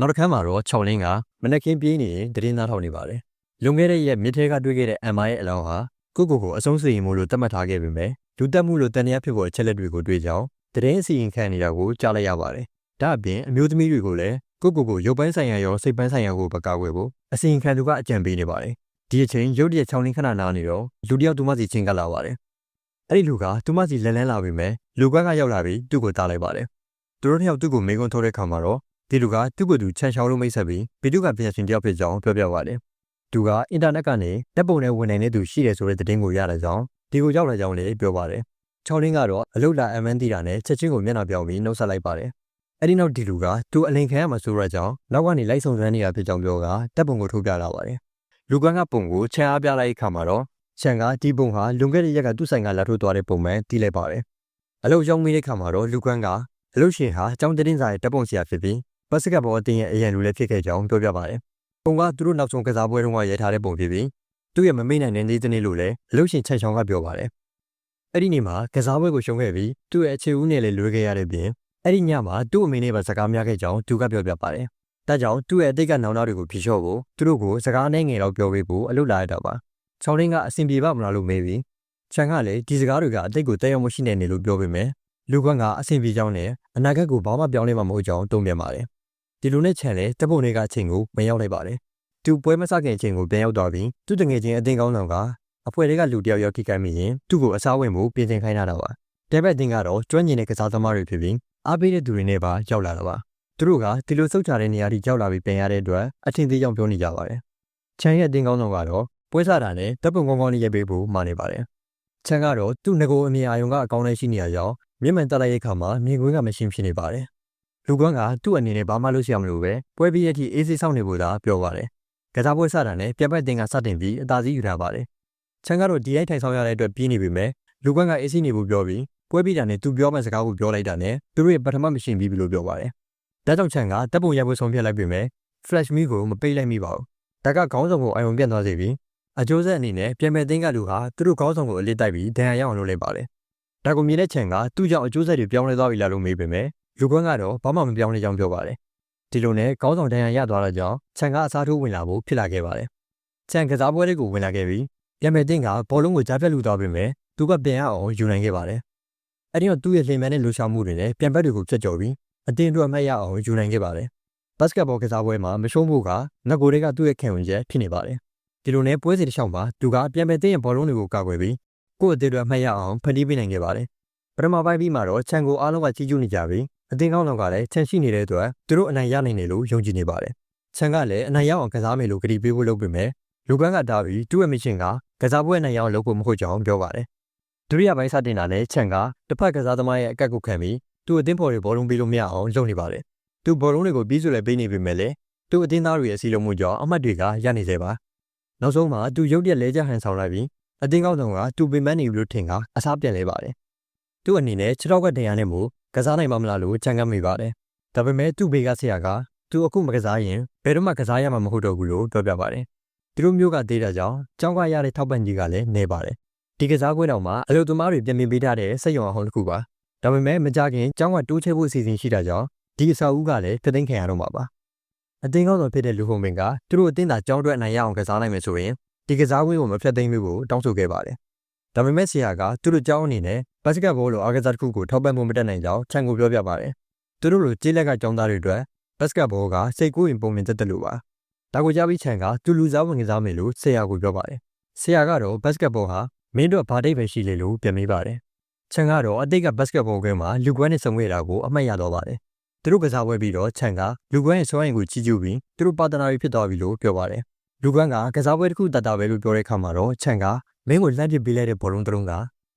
နောက်တစ်ခါမှာတော့6လင်းကမနက်ခင်းပြေးနေရင်တရင်သားထောက်နေပါတယ်လွန်ခဲ့တဲ့ရက်မြစ်ထဲကတွေ့ခဲ့တဲ့ MI ရဲ့အလောင်းဟာကိုကိုကိုအဆုံးစီရင်မှုလို့သတ်မှတ်ထားခဲ့ပေမဲ့လူတက်မှုလို့တန်တရားဖြစ်ပေါ်အချက်လက်တွေကိုတွေ့ကြောင်းတရင်အစီရင်ခံနေတာကိုကြားလိုက်ရပါတယ်ဒါအပြင်အမျိုးသမီးတွေကိုလည်းကိုကိုကိုရုပ်ပိုင်းဆိုင်ရာရောစိတ်ပိုင်းဆိုင်ရာကိုပကားဝယ်ဖို့အစီရင်ခံသူကအကြံပေးနေပါတယ်ဒီအချိန်ရုတ်တရက်6လင်းခဏနားနေတော့လူတစ်ယောက်သူမစီချင်းကပ်လာပါတယ်အဲ့ဒီလူကသူမစီလဲလန်းလာပြီမဲ့လူကကရောက်လာပြီးသူ့ကိုတားလိုက်ပါတယ်သူတို့နှစ်ယောက်သူ့ကိုမေးခွန်းထုတ်တဲ့ခါမှာတော့ ဒီလူကသူ့ကိုယ်သူချန်ချောင်းလို့မိတ်ဆက်ပြီးဗီဒီယိုကပြင်ဆင်တယောက်ဖြစ်ကြောင်းပြောပြပါတယ်သူကအင်တာနက်ကနေတပ်ပုံနဲ့ဝင်နိုင်တဲ့သူရှိတယ်ဆိုတဲ့သတင်းကိုရတဲ့ကြောင်းဒီကိုရောက်လာကြောင်းလည်းပြောပါတယ်ချောင်းလင်းကတော့အလုတ်လာအမန်းတီတာနဲ့ချက်ချင်းကိုမျက်နှာပြောင်းပြီးနှုတ်ဆက်လိုက်ပါတယ်အဲ့ဒီနောက်ဒီလူကသူအလင်ခံရမှာဆိုရကြောင်းနောက်ကနေလိုက်ဆုံစမ်းနေတာဖြစ်ကြောင်းပြောကတပ်ပုံကိုထုတ်ပြလာပါတယ်လူကန်းကပုံကိုချန်အားပြလိုက်ခါမှာတော့ချန်ကဒီပုံဟာလွန်ခဲ့တဲ့ရက်ကသူ့ဆိုင်ကလာထုတ်သွားတဲ့ပုံမှန်တီးလိုက်ပါတယ်အလုတ်ရောက်မိတဲ့ခါမှာတော့လူကန်းကအလုတ်ရှင်ဟာအကြောင်းတင်းစာရဲ့တပ်ပုံဆရာဖြစ်ပြီး ဘတ်စကတ်ဘောအတင်းရဲ့အရန်လူလည်းဖြစ်ခဲ့ကြောင်းပြောပြပါတယ်ပုံကသူတို့နောက်ဆုံးကစားပွဲတုန်းကရဲထားတဲ့ပုံဖြစ်ပြီးသူ့ရဲ့မမေ့နိုင်တဲ့နေ့တစ်နေ့လို့လည်းအလုတ်ရှင်ချန်ချောင်းကပြောပါတယ်အဲ့ဒီနေ့မှာကစားပွဲကိုရှုံးခဲ့ပြီးသူ့ရဲ့အခြေဦးနဲ့လည်းလွဲခဲ့ရတဲ့ပြင်အဲ့ဒီညမှာသူ့အမေနဲ့ပါစကားများခဲ့ကြောင်းသူကပြောပြပါတယ်။ဒါကြောင့်သူ့ရဲ့အတိတ်ကနောင်တတွေကိုဖြေလျှော့ဖို့သူတို့ကိုစကားနဲ့ငယ်တော့ပြောပေးဖို့အလုပ်လာရတာပါ။ချောင်းရင်းကအဆင်ပြေပါမလားလို့မေးပြီးချန်ကလည်းဒီစကားတွေကအတိတ်ကိုတက်ရောက်မှုရှိနေတယ်လို့ပြောပေမဲ့လူကွန်းကအဆင်ပြေကြောင်းနဲ့အနာဂတ်ကိုဘာမှပြောင်းလဲမှာမဟုတ်ကြောင်းတုံ့ပြန်ပါတယ်။ ဒီလိုနဲ့ချန်လည်းတပ်ပုံတွေကအချိန်ကိုမရောက်လိုက်ပါတယ်။သူပွဲမစခင်အချိန်ကိုပြန်ရောက်သွားပြီးသူ့တငယ်ချင်းအတင်းကောင်းဆောင်ကအဖွဲတွေကလူတယောက်ရောက်ထိခိုက်မိရင်သူ့ကိုအစားဝင်ဖို့ပြင်ဆင်ခိုင်းတာပါ။တဲဘက်တင်ကတော့ကျွမ်းကျင်တဲ့ကစားသမားတွေဖြစ်ပြီးအားပေးတဲ့သူတွေနဲ့ပါရောက်လာတာပါသူတို့ကဒီလိုစုတ်ချတဲ့နေရာထိရောက်လာပြီးပြန်ရတဲ့အတွက်အထင်သေးကြောင်ပြောနေကြပါတယ်ချန်ရဲ့အတင်းကောင်းဆောင်ကတော့ပွဲစားတာနဲ့တပ်ပုံကောင်းကောင်းလေးရေးပေးဖို့မှာနေပါတယ်ချန်ကတော့သူ့ငကိုအမြင်အာရုံကအကောင်းလေးရှိနေရကြောင်းမြင့်မှန်တက်လိုက်တဲ့အခါမှာမြင်ကွင်းကမရှင်းဖြစ်နေပါတယ် လူကွန်းကသူ့အနေနဲ့ဘာမှလုပ်ရမလို့ပဲပွဲပြီးရတဲ့အအေးစေးဆောင်နေဖို့သာပြောပါတယ်ကစားပွဲစတာနဲ့ပြက်ပတ်တင်ကစတင်ပြီးအသာစီးယူထားပါတယ်ချန်ကတော့ဒီလိုက်ထိုင်ဆောင်ရတဲ့အတွက်ပြီးနေပြီမဲ့လူကွန်းကအေးစီးနေဖို့ပြောပြီးပွဲပြီးတာနဲ့သူပြောမဲ့စကားကိုပြောလိုက်တာနဲ့သူတို့ရဲ့ပထမမရှင်ပြီးပြီလို့ပြောပါတယ်။ဒါကြောင့်ချန်ကတပ်ပုံရိုက်ဖို့ဆုံးဖြတ်လိုက်ပေမဲ့ Flash Me ကိုမပိတ်လိုက်မိပါဘူး။ဒါကခေါင်းဆောင်ကိုအယုံပြတ်သွားစေပြီးအကျိုးဆက်အနေနဲ့ပြင်မဲ့သိန်းကလူဟာသူတို့ခေါင်းဆောင်ကိုအလစ်တိုက်ပြီးဒဏ်ရာရအောင်လုပ်လိုက်ပါတယ်။ဒါကိုမြင်တဲ့ချန်ကသူ့ကြောင့်အကျိုးဆက်တွေပြောင်းလဲသွားပြီလားလို့မေးပေမဲ့ လူကွန်းကတော့ဘာမှမပြောင်းလဲကြောင်းပြောပါတယ်။ဒီလိုနဲ့ခေါင်းဆောင်ဒဏ်ရာရသွားတဲ့ကြောင့်ချန်ကအစားထိုးဝင်လာဖို့ဖြစ်လာခဲ့ပါတယ်။ချန်ကစားပွဲလေးကိုဝင်လာခဲ့ပြီးပြင်မဲ့သိန်းကဘောလုံးကိုကြားဖြတ်လူသွားပေမဲ့သူကပြန်ရအောင်ယူနိုင်ခဲ့ပါတယ်။အဲဒီတော့သူ့ရဲ့လင်မန်တဲ့လှူရှာမှုတွေနဲ့ပြန်ဘက်တွေကိုဖျက်ကျော်ပြီးအတင်းအတွက်အမှတ်ရအောင်ယူနိုင်ခဲ့ပါတယ်။ဘတ်စကတ်ဘောကစားပွဲမှာမရှုံးဖို့ကငကိုတွေကသူ့ရဲ့ခံဝင်ချက်ဖြစ်နေပါတယ်။ဒီလိုနဲ့ပွဲစဉ်တစ်လျှောက်မှာသူကပြန်ပဲတင်းရဲ့ဘောလုံးတွေကိုကာကွယ်ပြီးကိုယ့်အသေးတွေအမှတ်ရအောင်ဖန်တီးပေးနိုင်ခဲ့ပါတယ်။ပထမပိုင်းပြီးမှတော့ချန်ကိုအားလုံးကကြီးကျူးနေကြပြီး အတင်းကောင်းလောက်ကလည်းချန်ရှိနေတဲ့အတွက်သူတို့အနိုင်ရနိုင်တယ်လို့ယုံကြည်နေပါတယ်။ချန်ကလည်းအနိုင်ရအောင်ကစားမယ်လို့ကတိပေးဖို့လုပ်ပေမဲ့လူပန်းကတားပြီးသူ့ရဲ့မရှင်ကကစားပွဲနိုင်ရအောင်လုပ်ဖို့မဟုတ်ကြောင်းပြောပါတယ်ဒုတိယပိုင်းစတင်တာနဲ့ချန်ကတစ်ဖက်ကစားသမားရဲ့အကက်ကိုခံပြီးသူ့အသင်းဖော်တွေဘောလုံးပေးလို့မရအောင်လုပ်နေပါတယ်။သူဘောလုံးတွေကိုပြီးဆိုလည်းပေးနေပေမဲ့လည်းသူ့အသင်းသားတွေရဲ့စီလုံးမှုကြောင့်အမှတ်တွေကရနေသေးပါ။နောက်ဆုံးမှာသူရုတ်ရက်လဲကျဟန်ဆောင်လိုက်ပြီးအသင်းကောင်းဆောင်ကသူပင်ပန်းနေပြီလို့ထင်ကအစားပြန်လဲပါတယ်။သူ့အနေနဲ့ခြေထောက်ကတရားနဲ့မို့ ကစားနိုင်မှာမလားလို့ချန်ကမိပါတယ်။ဒါပေမဲ့သူ့ဘေးကဆရာကသူအခုမကစားရင်ဘယ်တော့မှကစားရမှာမဟုတ်တော့ဘူးလို့ပြောပြပါတယ်။သူတို့မျိုးကသေးတာကြောင့်ကြောင်းကရတဲ့ထောက်ပံ့ကြီးကလည်းနေပါတယ်ဒီကစားပွဲတော်မှာအလုပ်သမားတွေပြင်ပပေးထားတဲ့စက်ရုံအဟောင်းတစ်ခုပါဒါပေမဲ့မကြခင်ကျောင်းကတိုးချဲဖို့အစီအစဉ်ရှိတာကြောင့်ဒီအဆောက်အဦကလည်းပြသိမ်းခံရတော့မှာပါအတင်းကောင်းဆောင်ဖြစ်တဲ့လူဟုံမင်ကသူတို့အတင်းသာကျောင်းအတွက်အနိုင်ရအောင်ကစားနိုင်မယ်ဆိုရင်ဒီကစားပွဲကိုမဖျက်သိမ်းဖို့တောင်းဆိုခဲ့ပါတယ်ဒါပေမဲ့ဆရာကသူတို့ကျောင်းအနေနဲ့ ဘတ်စကတ်ဘောလိုအားကစားတစ်ခုကိုထောက်ပံ့ဖို့မတက်နိုင်ကြောင်းချန်ကိုပြောပြပါတယ်သူတို့လိုကြေးလက်ကကျောင်းသားတွေအတွက်ဘတ်စကတ်ဘောကစိတ်ကူးရင်ပုံမြင်တတ်တယ်လို့ပါဒါကိုကြားပြီးချန်ကသူလူစားဝင်ကစားမယ်လို့ဆရာကိုပြောပါတယ်ဆရာကတော့ဘတ်စကတ်ဘောဟာမင်းတို့ဘာတိတ်ပဲရှိလေလို့ပြန်မေးပါတယ်။ချန်ကတော့အတိတ်ကဘတ်စကတ်ဘောကွင်းမှာလူကွမ်းနဲ့ဆုံခဲ့တာကိုအမှတ်ရတော့ပါတယ်။သူတို့ကစားပွဲပြီးတော့ချန်ကလူကွမ်းရဲ့စွမ်းရည်ကိုကြီးကျူးပြီးသူတို့ပါတနာတွေဖြစ်သွားပြီလို့ပြောပါတယ်။လူကွမ်းကကစားပွဲတစ်ခုတတ်တာပဲလို့ပြောတဲ့အခါမှာတော့ချန်ကမင်းကိုလှမ်းပစ်ပေးလိုက်တဲ့ဘောလုံးတစ်လုံးက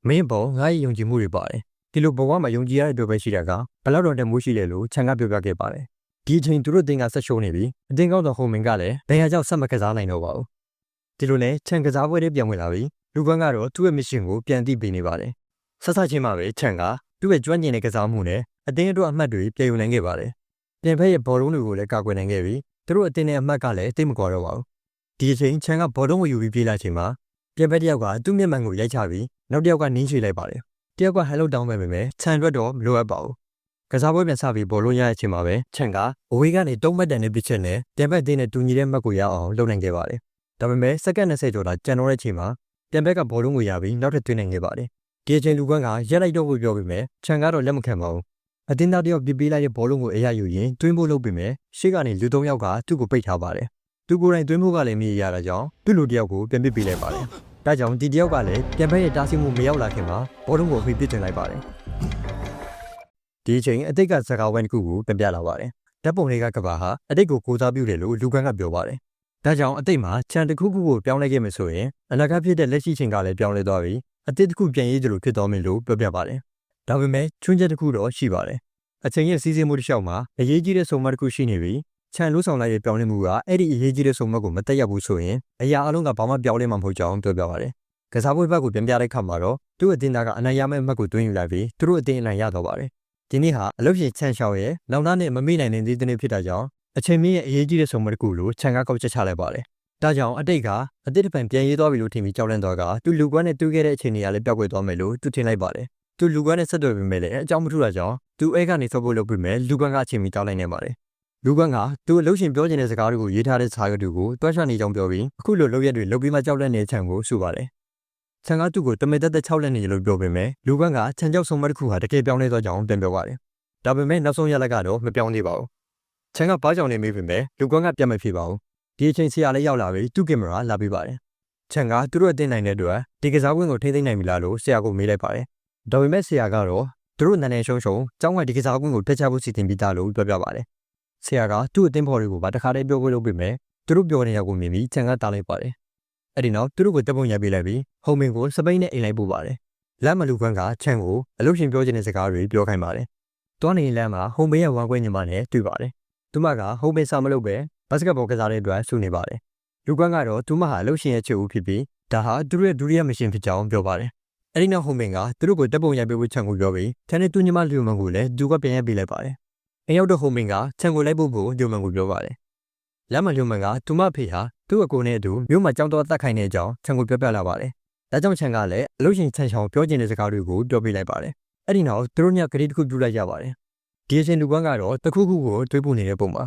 မင်းပေါ်ငါ့ရဲ့ယုံကြည်မှုတွေပါတယ်။ဒီလိုဘဝမှာယုံကြည်ရတဲ့အတွက်ပဲရှိတာကဘလောက်တော့တမိုးရှိလေလို့ချန်ကပြောပြခဲ့ပါတယ်။ဒီအချိန်သူတို့တင်ကဆက်ရှုံးနေပြီအတင်းကောင်းသောဟုံမင်ကလည်းဒဏ်ရာကြောင့်ဆက်မကစားနိုင်တော့ပါဘူး။ဒီလိုနဲ့ချန်ကစားပွဲတွေပြန်ဝင်လာပြီးလူပန်းကတော့သူ့ရဲ့မစ်ရှင်ကိုပြန်သိပေးနေပါတယ်။ဆက်ဆက်ချင်းမှာပဲချန်ကသူ့ရဲ့ကျွမ်းကျင်တဲ့ကစားမှုနဲ့အတင်းအတွက်အမှတ်တွေပြည်ယူနိုင်ခဲ့ပါတယ်။ပြန်ဖက်ရဲ့ဘောလုံးတွေကိုလည်းကာကွယ်နိုင်ခဲ့ပြီးသူတို့အတင်းနဲ့အမှတ်ကလည်းတိတ်မကွာတော့ပါဘူး။ဒီအချိန်ချန်ကဘောလုံးကိုယူပြီးပြေးလာချိန်မှာ ပြန်ဖက်တယောက်ကသူ့မျက်မှန်ကိုရိုက်ချပြီးနောက်တယောက်ကနင်းချွေလိုက်ပါတယ်။တယောက်ကဟယ်လိုတောင်းပဲပေမဲ့ချန်အတွက်တော့မလိုအပ်ပါဘူး။ကစားပွဲပြန်စပြီးဘောလုံးရတဲ့အချိန်မှာပဲချန်ကအဝေးကနေတုံးမှတ်တန်တဲ့ပစ်ချက်နဲ့ပြန်ဘက်သေးနဲ့တူညီတဲ့မှတ်ကိုရအောင်လုပ်နိုင်ခဲ့ပါတယ်။ဒါပေမဲ့စက္ကန့်20ကျော်တာကြံတော့တဲ့အချိန်မှာပြန်ဘက်ကဘောလုံးကိုရပြီးနောက်ထပ်သွင်းနိုင်ခဲ့ပါတယ်။ဒီအချိန်လူကွန်းကရက်လိုက်တော့ဖို့ပြောပြီးမဲ့ချန်ကတော့လက်မခံပါဘူး။အတင်းသားတယောက်ပြစ်ပေးလိုက်တဲ့ဘောလုံးကိုအရယူရင်တွင်းဖို့လုပ်ပြီးမဲ့ရှေ့ကနေလူ၃ယောက်ကသူ့ကိုပိတ်ထားပါတယ်။ သူကိုယ်တိုင်တွင်းဖို့ကလည်းမရရတာကြောင့်သူ့လူတယောက်ကိုပြန်ပစ်ပေးလိုက်ပါတယ်။ဒါကြောင့်ဒီတယောက်ကလည်းပြန်ဘက်ရဲ့တားဆီးမှုမရောက်လာခင်မှာဘောလုံးကိုအဖိပစ်တင်လိုက်ပါတယ်။ဒီအချိန်အတိတ်ကစကားဝိုင်းတစ်ခုကိုပြန်ပြလာပါတယ်။ဓာတ်ပုံတွေကကဘာဟာအတိတ်ကိုကိုစားပြုတယ်လို့လူကန်းကပြောပါတယ်။ဒါကြောင့်အတိတ်မှာခြံတစ်ခုခုကိုပြောင်းလဲခဲ့မယ်ဆိုရင်အနာဂတ်ဖြစ်တဲ့လက်ရှိချိန်ကလည်းပြောင်းလဲသွားပြီးအတိတ်တစ်ခုပြန်ရေးကြလို့ဖြစ်သွားမယ်လို့ပြောပြပါတယ်။ဒါပေမဲ့ချွင်းချက်တစ်ခုတော့ရှိပါတယ်။အချိန်ရဲ့စီးစင်းမှုတစ်လျှောက်မှာအရေးကြီးတဲ့ဆုံးမတစ်ခုရှိနေပြီး ခြံလို့ဆောင်လိုက်ရဲ့ပြောင်းလဲမှုကအဲ့ဒီအရေးကြီးတဲ့ဆုံးမကိုမတက်ရောက်ဘူးဆိုရင်အရာအလုံးကဘာမှပြောင်းလဲမှာမဟုတ်ကြောင်းပြောပြပါတယ်။ကစားပွဲဘက်ကိုပြန်ပြတဲ့ခါမှာတော့သူ့အတင်းသားကအနိုင်ရမယ့်အမှတ်ကိုတွင်းယူလိုက်ပြီးသူတို့အတင်းအနိုင်ရတော့ပါတယ်။ဒီနေ့ဟာအလုပ်ရှင်ချန်ရှောက်ရဲ့နောက်သားနဲ့မမိနိုင်တဲ့ဒီနေ့ဖြစ်တာကြောင့်အချိန်မင်းရဲ့အရေးကြီးတဲ့ဆုံးမတစ်ခုလို့ခြံကကောက်ချက်ချလိုက်ပါတယ်။ဒါကြောင့်အတိတ်ကအတိတ်တပံပြန်ရေးသွားပြီလို့ထင်ပြီးကြောက်လန့်သွားကသူလူကွမ်းနဲ့တူးခဲ့တဲ့အချိန်တွေကလည်းပျောက်ကွယ်သွားမယ်လို့သူထင်လိုက်ပါတယ်။သူလူကွမ်းနဲ့ဆက်သွယ်ပြီးမဲ့လည်းအကြောင်းမထူတာကြောင့်သူအဲကနေဆော့ဖို့လုပ်ပြီးမဲ့လူကွမ်းကအချိန်မီတောက်လိုက်နေပါတယ်။ လူကွမ်းကသူအလုပ်ရှင်ပြောချင်တဲ့စကားတွေကိုရေးထားတဲ့စာရွက်တွေကိုတွဲချနေကြောင်းပြောပြီးအခုလိုလုပ်ရက်တွေလုပ်ပြီးမှကြောက်လန့်နေတဲ့ခြံကိုဆိုပါတယ်။ခြံကသူ့ကိုတမင်သက်သက်၆လက်နေလို့ပြောပေမဲ့လူကွမ်းကခြံကြောက်ဆုံးမတစ်ခုဟာတကယ်ပြောင်းလဲသွားကြောင်းပြန်ပြောပါတယ်။ဒါပေမဲ့နောက်ဆုံးရလက်ကတော့မပြောင်းသေးပါဘူး။ခြံကဘာကြောင့်နေမေးပေမဲ့လူကွမ်းကပြန်မဖြစ်ပါဘူး။ဒီအချိန်ဆရာလေးရောက်လာပြီးသူ့ကင်မရာလာပေးပါတယ်။ခြံကသူတို့အတင်းနိုင်တဲ့အတွက်ဒီကစားကွင်းကိုထိသိမ်းနိုင်ပြီလားလို့ဆရာကမေးလိုက်ပါတယ်။ဒါပေမဲ့ဆရာကတော့သူတို့နန်းနေရှုံးရှုံကျောင်းကဒီကစားကွင်းကိုတက်ချဖို့စီစဉ်ပြီးသားလို့ပြောပြပါတယ်။ ဆရာကသူ့အတင်းဖော်တွေကိုဗာတခါတည်းပြောဖို့လုပ်ပေမဲ့သူတို့ပြောနေတဲ့ကိုမြင်ပြီးခြံကတားလိုက်ပါတယ်။အဲ့ဒီနောက်သူတို့ကိုတပ်ပုံရိုက်ပေးလိုက်ပြီးဟုံမင်ကိုစပိန်နဲ့အိမ်လိုက်ပို့ပါတယ်။လက်မလူခွန်းကခြံကိုအလုပ်ရှင်ပြောချင်တဲ့စကားတွေပြောခိုင်းပါတယ်။တွန်းနေလမ်းမှာဟုံမင်ရဲ့ဝမ်းကွဲညီမနဲ့တွေ့ပါတယ်။သူမကဟုံမင်စာမလုပ်ပဲဘတ်စကတ်ဘောကစားတဲ့အတွက်ဆုနေပါတယ်။လူကွန်းကတော့သူမဟာအလုပ်ရှင်ရဲ့ချစ်ဦးဖြစ်ပြီးဒါဟာသူတို့ရဲ့ဒုတိယမရှင်ဖြစ်ကြောင်းပြောပါတယ်။အဲ့ဒီနောက်ဟုံမင်ကသူတို့ကိုတပ်ပုံရိုက်ပေးဖို့ခြံကိုပြောပြီးထန်တဲ့သူညီမလူမန်ကိုလည်းသူကပြန်ရိုက်ပေးလိုက်ပါတယ်။ အိမ်ရောက်တော့ဟုံမင်ကခြံကိုလိုက်ဖို့ကိုလူမန်ကိုပြောပါတယ်။လက်မလူမန်ကသူမဖေဟာသူ့အကိုနဲ့အတူမြို့မှာကြောင်းတော့တတ်ခိုင်းတဲ့အကြောင်းခြံကိုပြောပြလာပါတယ်။ဒါကြောင့်ခြံကလည်းအလုပ်ရှင်ခြံချောင်ပြောချင်တဲ့စကားတွေကိုပြောပြလိုက်ပါတယ်။အဲ့ဒီနောက်သူတို့ညဂရိတစ်ခုပြုလိုက်ကြပါတယ်။ဒီအချိန်လူကွန်းကတော့တခုခုကိုတွေးပူနေတဲ့ပုံမှာ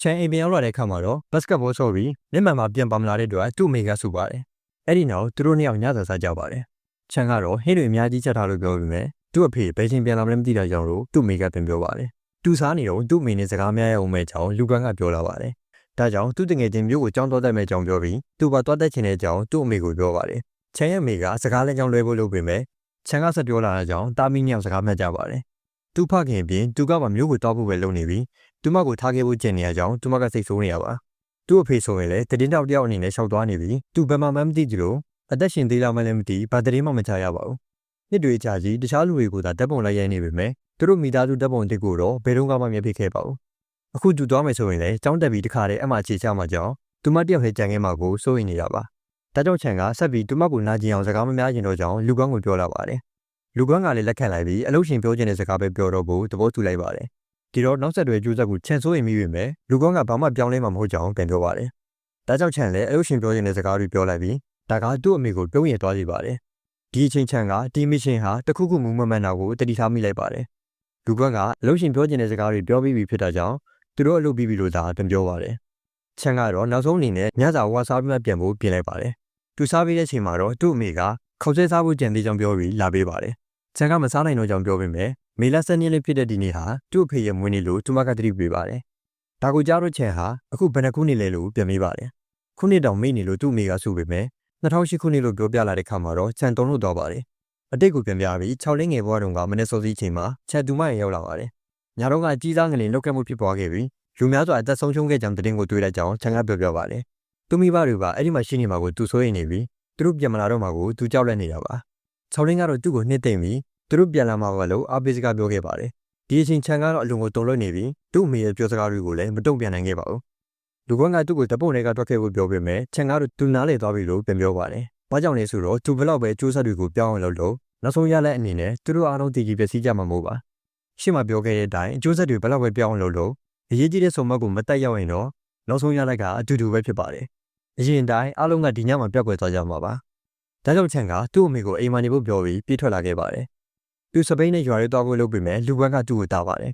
ချန်အိမ်ပြန်ရောက်လာတဲ့အခါမှာတော့ဘတ်စကတ်ဘောဆော့ပြီးမျက်မှန်မှာပြန်ပါမလာတဲ့အတွက်သူ့အမေကဆူပါတယ်။အဲ့ဒီနောက်သူတို့နှစ်ယောက်ညစာစားကြပါတယ်။ချန်ကတော့ဟင်းတွေအများကြီးချက်ထားလို့ပြောပြီးမြဲသူ့အဖေဘယ်ချိန်ပြန်လာမလဲမသိတာကြောင့်လို့သူ့အမေကပြန်ပြောပါတယ်။ သူစားနေတော့သူ့အမေနဲ့စကားများရအောင်မဲ့ကြောင်းလူကွန်းကပြောလာပါတယ်။ဒါကြောင့်သူ့တငယ်ချင်းမျိုးကိုကြောင်းတော့တတ်မဲ့ကြောင်းပြောပြီးသူ့ဘာတော့တတ်ချင်တဲ့ကြောင်းသူ့အမေကိုပြောပါတယ်။ချန်ရဲ့အမေကစကားလဲကြောင်းလွဲဖို့လုပ်ပြီးမြဲချန်ကဆက်ပြောလာတဲ့ကြောင်းတာမီမြောက်စကားမှတ်ကြပါတယ်။သူ့ဖခင်အပြင်သူကမှမျိုးကိုတောက်ဖို့ပဲလုပ်နေပြီးသူမကိုထားခဲ့ဖို့ကြင်နေရကြောင်းသူမကစိတ်ဆိုးနေရပါသူ့အဖေဆိုရင်လည်းတည်င်းတောက်တယောက်အနေနဲ့ရှောက်သွားနေပြီးသူဘယ်မှမမသိကြလို့အသက်ရှင်သေးလားမလည်းမသိဘာတည်းမှမချရပါဘူး နှစ်တွေကြာကြီးတခြားလူတွေကိုသာတပ်ပုံလိုက်ရဲနေပေမဲ့သူတို့မိသားစုတပ်ပုံတစ်ကိုတော့ဘယ်တော့မှမမြင်ဖြစ်ခဲ့ပါဘူးအခုသူသွားမယ်ဆိုရင်လည်းចောင်းတက်ပြီးတခါတည်းအမှအခြေချမှာကြောင်းသူမတယောက်ရဲ့ကြံခဲ့မှာကိုစိုးရိမ်နေတာပါဒါကြောင့်ချန်ကဆက်ပြီးသူမကိုနာကျင်အောင်စကားမများကျင်တော့ကြောင်းလူကောင်းကိုပြောလာပါတယ်လူကောင်းကလည်းလက်ခံလိုက်ပြီးအလုပ်ရှင်ပြောချင်တဲ့စကားပဲပြောတော့ဖို့သဘောတူလိုက်ပါတယ်ဒီတော့နောက်ဆက်တွဲကြိုးစားကိုချန်ဆိုးရင်မိပြီမဲ့လူကောင်းကဘာမှပြောင်းလဲမှာမဟုတ်ကြောင်းပြန်ပြောပါတယ်။ဒါကြောင့်ချန်လည်းအလို့ရှင်ပြောနေတဲ့စကားတွေပြောလိုက်ပြီးဒါကသူ့အမေကိုပြုံးရသွားစီပါတယ်။ ဒီအချိန်ချန်ကဒီမစ်ရှင်ဟာတခုခုမူမမှန်တာကိုတတိထားမိလိုက်ပါတယ်။လူကောင်းကအလို့ရှင်ပြောနေတဲ့စကားတွေပြောပြီးပြီဖြစ်တာကြောင့်သူတို့အလုပ်ပြီးပြီလို့သာပြန်ပြောပါတယ်။ချန်ကတော့နောက်ဆုံးအနေနဲ့ညစာဝါစားပြီးမှပြန်ဖို့ပြင်လိုက်ပါတယ်။သူစားပြီးတဲ့အချိန်မှာတော့သူ့အမေကခေါက်ဆဲစားဖို့ကြံသေးကြောင်းပြောပြီးလာပေးပါတယ်။ချန်ကမစားနိုင်တော့ကြောင်းပြောပေမဲ့မေလ7ရက်နေ့ဖြစ်တဲ့ဒီနေ့ဟာသူ့အဖေရဲ့မွေးနေ့လို့သူမကသတိပေးပါတယ်။ဒါကိုကြားတော့ချန်ဟာအခုဘယ်နှခုနှစ်လဲလို့ပြန်မေးပါတယ်။ခုနှစ်တောင်မေ့နေလို့သူ့အမေကဆိုပေမဲ့ 2008ခုနှစ်လို့ပြောပြလာတဲ့ခါမှာတော့ချန်တုံလို့တော့ပါတယ်။အတိတ်ကိုပြန်ပြပြီး6လင်းငယ်ဘွားတုန်းကမနေ့စောစီးချိန်မှာချန်သူမရရောက်လာပါတယ်။ညတော့ကကြီးစားငလင်လောက်ခဲ့မှုဖြစ်ပွားခဲ့ပြီးလူများစွာအသက်ဆုံးရှုံးခဲ့ကြောင်းသတင်းကိုတွေ့လိုက်ကြောင်းချန်ကပြောပြပါတယ်။သူမိဘတွေကအဲ့ဒီမှာရှိနေမှာကိုသူစိုးရိမ်နေပြီးသူတို့ပြန်မလာတော့မှာကိုသူကြောက်လန့်နေတာပါ။6လင်းကတော့သူ့ကိုနှစ်သိမ့်ပြီးသူတို့ပြန်လာမှာပဲလို့အားပေးစကားပြောခဲ့ပါတယ်။ဒီအချိန်ချန်ကတော့အလွန်ကိုတုံ့လွတ်နေပြီးသူ့အမေရဲ့ပြောစကားတွေကိုလည်းမတုံ့ပြန်နိုင်ခဲ့ပါဘူး။ လူကွန်းကသူ့ကိုတပုတ်တွေကတွက်ခဲ့ဖို့ပြောပေမဲ့ချန်ကတော့သူနားလေသွားပြီလို့ပြန်ပြောပါတယ်။ဘာကြောင့်လဲဆိုတော့သူဘလောက်ပဲစူးစမ်းတွေကိုပြောင်းအောင်လုပ်လို့နောက်ဆုံးရတဲ့အနေနဲ့သူတို့အားလုံးတည်ကြည်ပျက်စီးကြမှာမဟုတ်ပါ။ရှေ့မှာပြောခဲ့တဲ့အတိုင်းအကျိုးဆက်တွေဘလောက်ပဲပြောင်းအောင်လုပ်လို့အရေးကြီးတဲ့ဆုံးမကိုမတက်ရောက်ရင်တော့နောက်ဆုံးရတဲ့ကအတူတူပဲဖြစ်ပါတယ်။အရင်တိုင်းအားလုံးကဒီညမှာပြတ်ကွယ်သွားကြမှာပါ။ဒါကြောင့်ချန်ကသူ့အမေကိုအိမ်မှာနေဖို့ပြောပြီးပြေးထွက်လာခဲ့ပါတယ်။သူစပိန်နဲ့ရွာရဲသွားဖို့လုပ်ပေမဲ့လူဘက်ကသူ့ကိုတားပါတယ်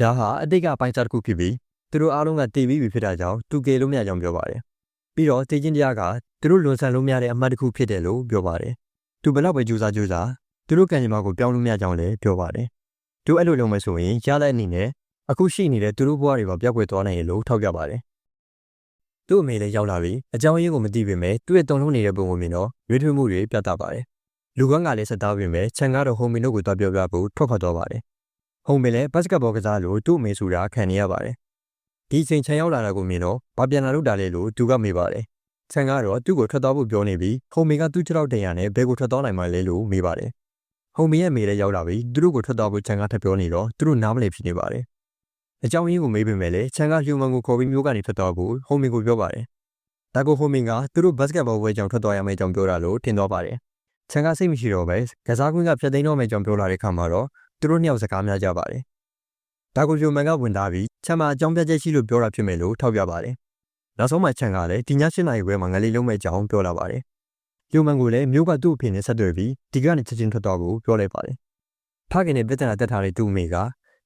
ဒါဟာအတိတ်ကအပိုင်းခြားတစ်ခုဖြစ်ပြီး သူတို့အားလုံးကတည်ပြီးပြီဖြစ်တာကြောင့်တူကေလို့မရကြောင်းပြောပါတယ်။ပြီးတော့တေချင်းတရားကသူတို့လွန်ဆန်လို့မရတဲ့အမှတ်တစ်ခုဖြစ်တယ်လို့ပြောပါတယ်။သူဘယ်တော့ပဲကြိုးစားကြိုးစားသူတို့ကံကြမ္မာကိုပြောင်းလို့မရကြောင်းလည်းပြောပါတယ်။သူအဲ့လိုလုပ်မယ်ဆိုရင်ရတဲ့အနေနဲ့အခုရှိနေတဲ့သူတို့ဘဝတွေပါပြောက်ွယ်သွားနိုင်ရလို့ထောက်ပြပါတယ်။သူ့အမေလည်းရောက်လာပြီးအကြောင်းရင်းကိုမသိပေမဲ့သူ့ရဲ့တုံ့လုံးနေတဲ့ပုံကိုမြင်တော့ရွေးထွေးမှုတွေပြသပါတယ်။လူကန်းကလည်းဆက်သားပေမဲ့ခြံကတော့ဟိုမင်တို့ကိုတွားပြောပြဖို့ထွက်ခွာသွားပါတယ်။ဟိုမင်လည်းဘတ်စကတ်ဘောကစားလို့သူ့အမေဆိုတာခံနေရပါတယ်။ ဒီချိန်ခြံရောက်လာတာကိုမြင်တော့ဘာပြန်လာလို့တာလဲလို့သူကမေးပါတယ်။ခြံကတော့သူ့ကိုထွက်သွားဖို့ပြောနေပြီးဟိုမင်ကသူ့ခြေထောက်တင်ရနဲ့ဘဲကိုထွက်သွားနိုင်မှလဲလို့မေးပါတယ်။ဟိုမင်ရဲ့မေလည်းရောက်လာပြီးသူတို့ကိုထွက်သွားဖို့ခြံကထပ်ပြောနေတော့သူတို့နားမလည်ဖြစ်နေပါတယ်။အကြောင်းရင်းကိုမေးပေမဲ့လည်းခြံကဟျူမန်ကိုခေါ်ပြီးမျိုးကနေထွက်သွားဖို့ဟိုမင်ကိုပြောပါတယ်။ဒါကိုဟိုမင်ကသူတို့ဘတ်စကတ်ဘောဝဲကြောင်ထွက်သွားရမယ့်အကြောင်းပြောတာလို့ထင်သွားပါတယ်။ခြံကစိတ်မရှိတော့ပဲကစားကွင်းကဖျက်သိမ်းတော့မယ့်အကြောင်းပြောလာတဲ့ခါမှာတော့သူတို့နှစ်ယောက်စကားများကြပါတယ်။ ဒါကိုဟျူမန်ကဝင်သားပြီးခြံမှာအကြောင်းပြချက်ရှိလို့ပြောတာဖြစ်မယ်လို့ထောက်ပြပါတယ်။နောက်ဆုံးမှခြံကလည်းဒီည၈နာရီခွဲမှာငလေးလုံးမဲ့အကြောင်းပြောလာပါတယ်။ဟျူမန်ကလည်းမျိုးကသူ့အဖေနဲ့ဆက်သွယ်ပြီးဒီကနေချက်ချင်းထွက်သွားဖို့ပြောလိုက်ပါတယ်။ဖခင်နဲ့ပြဿနာတက်ထားတဲ့သူ့အမေက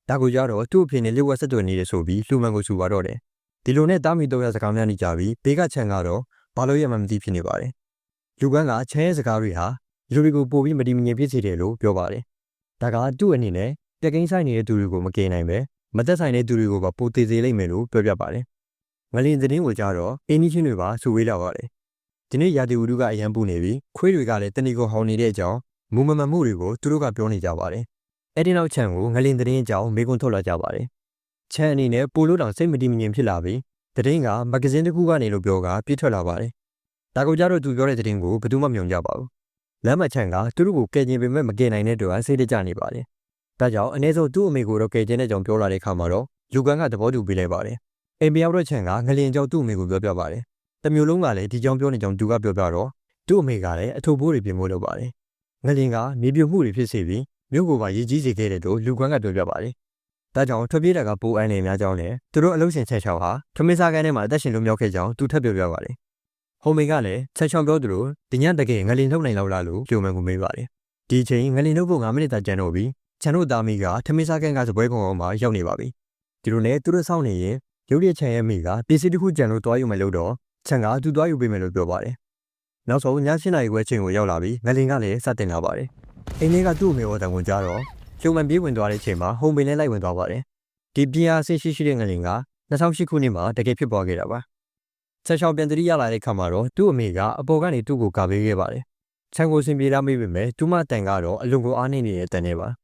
ဒါကိုကြတော့သူ့အဖေနဲ့လျှို့ဝှက်ဆက်သွယ်နေတယ်ဆိုပြီးလှူမန်ကိုစူပါတော့တယ်။ဒီလိုနဲ့တာမီတော့ရစကားများနေကြပြီးဘေးကခြံကတော့ဘာလို့ရမှမသိဖြစ်နေပါတယ်။လူကန်းကခြံရဲ့စကားတွေဟာလူတွေကိုပို့ပြီးမတိမငြိမ်ဖြစ်စေတယ်လို့ပြောပါတယ်။ဒါကသူ့အနေနဲ့ ပြက်ကင်းဆိုင်နေတဲ့သူတွေကိုမကယ်နိုင်ပဲမသက်ဆိုင်တဲ့သူတွေကိုပါပိုသေးစေလိမ့်မယ်လို့ပြောပြပါတယ်။ငလင်သတင်းကိုကြတော့အင်းကြီးချင်းတွေပါဆူဝေးလာပါတယ်။ဒီနေ့ရာတီဝူဒုကအရန်ပူနေပြီးခွေးတွေကလည်းတဏီကိုဟောင်းနေတဲ့အကြောင်းမူမမှန်မှုတွေကိုသူတို့ကပြောနေကြပါတယ်။အဲ့ဒီနောက်ချန်ကိုငလင်သတင်းအကြောင်းမေးခွန်းထုတ်လာကြပါတယ်။ချန်အနေနဲ့ပိုလို့တောင်စိတ်မတည်မငြိမ်ဖြစ်လာပြီးသတင်းကမဂဇင်းတစ်ခုကနေလို့ပြောကပြစ်ထွက်လာပါတယ်။ဒါကိုကြတော့သူပြောတဲ့သတင်းကိုဘယ်သူမှမယုံကြပါဘူး။လမ်းမချန်ကသူတို့ကိုကယ်ကျင်ပေမဲ့မကယ်နိုင်တဲ့အတွက်စိတ်တကြနေပါတယ်။ ဒါကြောင့်အ ਨੇ ဆုံးသူ့အမေကိုတော့ကယ်ကျင်တဲ့ကြောင်ပြောလာတဲ့အခါမှာတော့လူကန်ကသဘောတူပေးလိုက်ပါတယ်။အိမ်ပြောက်တဲ့ချန်ကငလင်ကြောင်သူ့အမေကိုပြောပြပါတယ်။တမျိုးလုံးကလည်းဒီကြောင်ပြောနေကြောင်သူကပြောပြတော့သူ့အမေကလည်းအထုပ်ဘိုးတွေပြင်ဖို့လုပ်ပါတယ်။ငလင်ကမြေပြိုမှုတွေဖြစ်စေပြီးမြို့ကိုပါရည်ကြီးစေခဲ့တဲ့လို့လူကန်ကပြောပြပါတယ်။ဒါကြောင့်ထွက်ပြေးတာကပိုအန်းနေများကြောင်းလဲသူတို့အလုပ်ရှင်ချက်ချောင်းဟာထမင်းစားကန်းထဲမှာအသက်ရှင်လွတ်မြောက်ခဲ့ကြောင်းသူထပ်ပြောပြပါတယ်။ဟိုမေကလည်းချက်ချောင်းပြောသူတို့ဒီညတကယ်ငလင်ထုတ်နိုင်လောက်လားလို့လူမန်ကိုမေးပါတယ်။ဒီချိန်ငလင်ထုတ်ဖို့9မိနစ်သာကျန်တော့ပြီး ချန်တို့သားမီးကထမင်းစားကန်းကစပွဲကုံအောင်မှာရောက်နေပါပြီ။ဒီလိုနဲ့သူတို့စောင့်နေရင်ရုပ်ရချန်ရဲ့မိကပစ္စည်းတစ်ခုကြံလို့တွားယူမယ်လို့တော့ချန်ကသူတွားယူပေးမယ်လို့ပြောပါတယ်။နောက်ဆုံးည7နာရီခွဲချိန်ကိုရောက်လာပြီးငလင်ကလည်းစတင်လာပါတယ်။အိမ်လေးကသူ့အမေဝတန်ကိုကြားတော့ကျုံမှန်ပြေးဝင်သွားတဲ့ချိန်မှာဟုံပင်နဲ့လိုက်ဝင်သွားပါတယ်။ဒီပြင်းအားဆင်းရှိရှိတဲ့ငလင်က2008ခုနှစ်မှာတကယ်ဖြစ်ပေါ်ခဲ့တာပါ။ချက်ချောင်းပြန်တတိရလာတဲ့ခါမှာတော့သူ့အမေကအပေါ်ကနေသူ့ကိုကာပေးခဲ့ပါတယ်။ချန်ကိုစင်ပြေလာမိပေမဲ့သူမတန်ကတော့အလွန်ကိုအားနေနေတဲ့တန်နေပါ။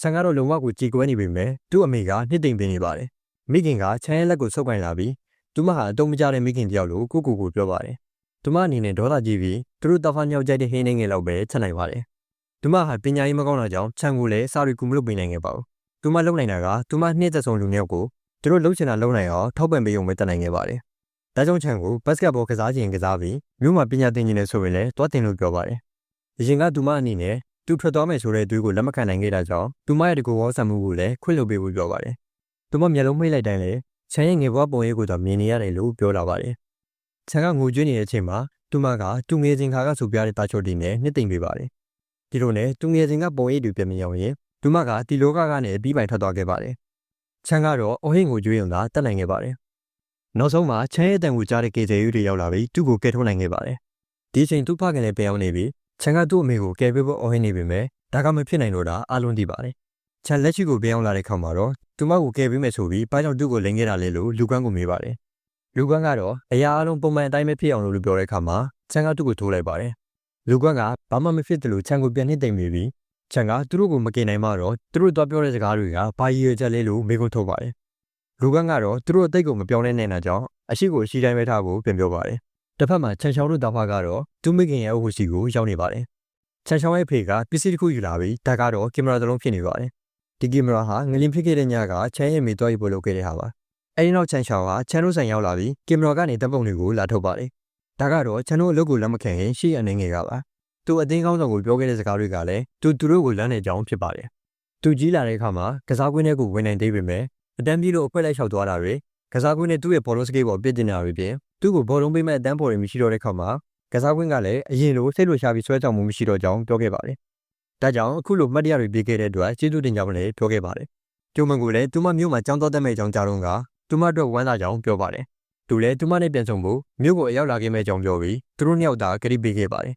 ချန်ကတော့လုံဝကိုကြည်ကွဲနေပေမဲ့သူ့အမေကနှစ်သိမ့်ပေးနေပါတယ်။မိခင်ကချန်ရဲ့လက်ကိုဆုပ်ကင်လာပြီးသူမဟာအတုံးမကြတဲ့မိခင်တယောက်လိုကိုကိုကိုပြောပါတယ်။သူမအနေနဲ့ဒေါသကြီးပြီးသူတို့တဖာညောက်ကြိုက်တဲ့ဟင်းနေငယ်လောက်ပဲချက်နိုင်ပါတယ်။သူမဟာပညာရေးမကောင်းတာကြောင့်ချန်ကိုလည်းစာရီကူမလုပ်ပေးနိုင်ခဲ့ပါဘူး။သူမလုံနိုင်တာကသူမနှစ်သက်ဆုံးလူမျိုးကိုသူတို့လှုပ်ချင်တာလှုပ်နိုင်အောင်ထောက်ပံ့ပေးရုံပဲတတ်နိုင်ခဲ့ပါတယ်။ဒါကြောင့်ချန်ကိုဘတ်စကတ်ဘောကစားခြင်းကစားပြီးမြို့မှာပညာသင်ခြင်းနဲ့ဆိုရင်လည်းတွားတင်လို့ပြောပါတယ်။အရင်ကသူမအနေနဲ့ သူထွက်သွားမယ်ဆိုတဲ့အတွေးကိုလက်မခံနိုင်ခဲ့တာကြောင့်သူမရဲ့တကူဝေါဆံမှုကိုလည်းခွင့်လွှတ်ပေးဖို့ပြောပါတယ်။သူမမျက်လုံးမိတ်လိုက်တိုင်းလည်းချန်ရဲ့ငယ်ဘွားပုံရိပ်ကိုတော့မြင်နေရတယ်လို့ပြောလာပါတယ်။ချန်ကငိုကြွေးနေတဲ့အချိန်မှာသူမကသူငယ်စဉ်ခါကဆိုပြတဲ့တာချိုတီနဲ့နှစ်သိမ့်ပေးပါတယ်။ဒီလိုနဲ့သူငယ်စဉ်ကပုံရိပ်တွေပြမြင်အောင်ရင်သူမကဒီလောကကနေပြီးပိုင်ထွက်သွားခဲ့ပါတယ်။ချန်ကတော့အဟိန်ကိုကြွေးရုံသာတက်နိုင်ခဲ့ပါတယ်။နောက်ဆုံးမှာချန်ရဲ့တန်ကိုကြားတဲ့ကေကျေယူတွေရောက်လာပြီးသူ့ကိုကယ်ထုတ်နိုင်ခဲ့ပါတယ်။ဒီအချိန်သူ့ဖခင်လည်းပြောင်းနေပြီး ချန်ကသူ့အမေကိုကယ်ပေးဖို့အဟိန်နေပေမဲ့ဒါကမဖြစ်နိုင်တော့တာအလုံးသိပါတယ်။ချန်လက်ရှိကိုပြောင်းလာတဲ့ခါမှာတော့သူမကိုကယ်ပေးမယ်ဆိုပြီးဘာကြောင့်သူ့ကိုလိန်ခဲ့တာလဲလို့လူကန်းကိုမေးပါတယ်။လူကန်းကတော့အရာအလုံးပုံမှန်အတိုင်းပဲဖြစ်အောင်လို့ပြောတဲ့အခါမှာချန်ကသူ့ကိုထိုးလိုက်ပါတယ်။လူကန်းကဘာမှမဖြစ်တယ်လို့ချန်ကိုပြန်နှိမ့်သိမ့်မိပြီးချန်ကသူတို့ကိုမကယ်နိုင်မှတော့သူတို့သွားပြောတဲ့စကားတွေကဘာရည်ရွယ်ချက်လဲလို့မေးခွန်းထုတ်ပါတယ်။လူကန်းကတော့သူတို့အသိကိုမပြောင်းလဲနိုင်တာကြောင့်အရှိကိုအရှိတိုင်းပဲထားဖို့ပြန်ပြောပါတယ်။ တစ်ဖက်မှာချန်ချောင်းတို့တာဖကတော့သူမိခင်ရဲ့အုပ်ရှိကိုရောက်နေပါတယ်။ချန်ချောင်းရဲ့ဖေကပစ္စည်းတစ်ခုယူလာပြီးဒါကတော့ကင်မရာတစ်လုံးဖြစ်နေပါတယ်။ဒီကင်မရာဟာငလင်ဖြစ်ခဲ့တဲ့ညကချန်ရဲ့မိသွားယူဖို့လုပ်ခဲ့တဲ့ဟာပါ။အဲဒီနောက်ချန်ချောင်းကချန်တို့ဆိုင်ရောက်လာပြီးကင်မရာကနေတပ်ပုံတွေကိုလာထုတ်ပါတယ်။ဒါကတော့ချန်တို့အလုပ်ကိုလက်မခံရင်ရှေ့အနေငယ်ကပါ။သူအသင်းကောင်းဆောင်ကိုပြောခဲ့တဲ့စကားတွေကလည်းသူသူတို့ကိုလမ်းနေကြောင်းဖြစ်ပါတယ်။သူကြီးလာတဲ့အခါမှာကစားကွင်းထဲကိုဝင်နိုင်သေးပေမဲ့အတန်းပြေလို့အခွက်လိုက်လျှောက်သွားတာတွေကစားကွင်းနဲ့သူ့ရဲ့ဘောလုံးစကေးပေါ်ပြစ်တင်တာတွေပြင် သူ့ကိုဘောလုံးပေးမဲ့အတန်းပေါ်တွေမရှိတော့တဲ့ခါမှာကစားကွင်းကလည်းအရင်လိုစိတ်လိုရှာပြီးဆွဲကြောင်မှုမရှိတော့ကြောင်းပြောခဲ့ပါတယ်။ဒါကြောင့်အခုလိုမှတ်တရတွေပြေးခဲ့တဲ့အတွက်ကျေးဇူးတင်ကြောင်းလည်းပြောခဲ့ပါတယ်။ကျုံမန်ကိုလည်းသူမမြို့မှာကြောင်းတော်တက်မဲ့အကြောင်းကြားတော့ကသူမအတွက်ဝမ်းသာကြောင်းပြောပါတယ်သူလည်းသူမနဲ့ပြန်ဆုံဖို့မြို့ကိုအရောက်လာခဲ့မဲ့အကြောင်းပြောပြီးသူတို့နှစ်ယောက်သာကြိပေးခဲ့ပါတယ်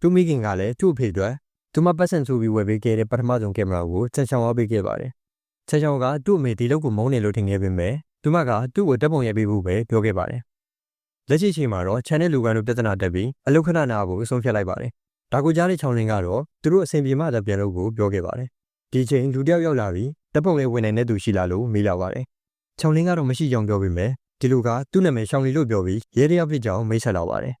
သူမိခင်ကလည်းသူ့အဖေအတွက်သူမပတ်စံဆိုပြီးဝယ်ပေးခဲ့တဲ့ပထမဆုံးကင်မရာကိုချက်ချောင်းဝပေးခဲ့ပါတယ်ချက်ချောင်းကသူ့အမေဒီလောက်ကိုမုန်းနေလို့ထင်ခဲ့ပေမဲ့သူမကသူ့ကိုတပ်ပုံရိုက်ပေးဖို့ပဲပြောခဲ့ပါတယ် လက်ရှိချိန်မှာတော့ channel လူကန်တို့ပြဿနာတက်ပြီးအလုခဏနာဖို့ဆုံးဖြတ်လိုက်ပါတယ်ဒါကိုကြားတဲ့ချောင်းလင်းကတော့သူတို့အဆင်ပြေမှသာပြန်လို့ကိုပြောခဲ့ပါတယ်ဒီချိန်လူတစ်ယောက်ရောက်လာပြီးတပ်ပုံလေးဝင်နိုင်တဲ့သူရှိလားလို့မေးလာပါတယ်ချောင်းလင်းကတော့မရှိကြောင်ပြောပေမဲ့ဒီလူကသူ့နာမည်ရှောင်းလီလို့ပြောပြီးရဲတယောက်ဖြစ်ကြောင်းမိတ်ဆက်လာပါတယ်